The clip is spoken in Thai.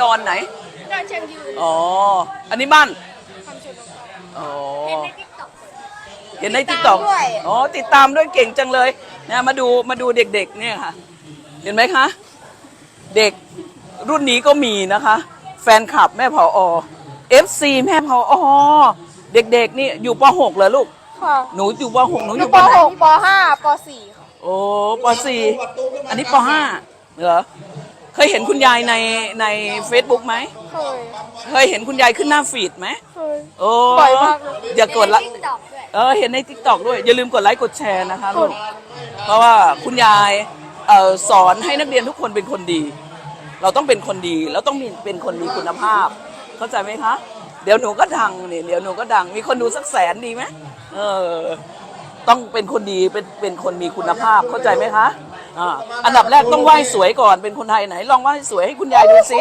ดอนไหน ดอนเชียงยืนอ๋อ อันนี้บ้านคำชะโนดอ๋อ เห็นในทิกตอก เห็นในทิกตอกด้วย อ๋อ ติดตามด้วยเก่งจังเลยเนี่ยมาดูมาดูเด็กๆ เนี่ยค่ะ เห็นไหมคะ เด็กรุ่นนี้ก็มีนะคะ แฟนคลับแม่พออ FC แม่พออ เด็กๆ นี่อยู่ป .6 เหรอลูก ค่ะหนูอยู่ป .6 หนูออยู่ยู่ปป ไหน .6 ป .5 ป .4 ค่ะ โอ้ป .4 อันนี้ป .5 เหรอ เคยเห็นคุณยายในใน Facebook ไหม เคยเคยเห็นคุณยายขึ้นหน้าฟีดไหม เคย โอ้บ่อยมากเลย อย่ากดละทิกตอกด้วย เออเห็นในทิกตอกด้วย อย่าลืมกดไลค์กดแชร์นะคะลูกเพราะว่าคุณยายเอ่อสอนให้นักเรียนทุกคนเป็นคนดี เราต้องเป็นคนดีแล้วต้องมีเป็นคนมีคุณภาพ เข้าใจไหมคะ เดี๋ยวหนูก็ดังนี่เดี๋ยวหนูก็ดัง มีคนดูสักแสนดีไหมเออ ต้องเป็นคนดีเป็นเป็นคนมีคุณภาพเข้าใจไหมคะ อ่าอันดับแรกต้องไหว้สวยก่อนเป็นคนไทยไหน ลองไหว้สวยให้คุณยายดูสิ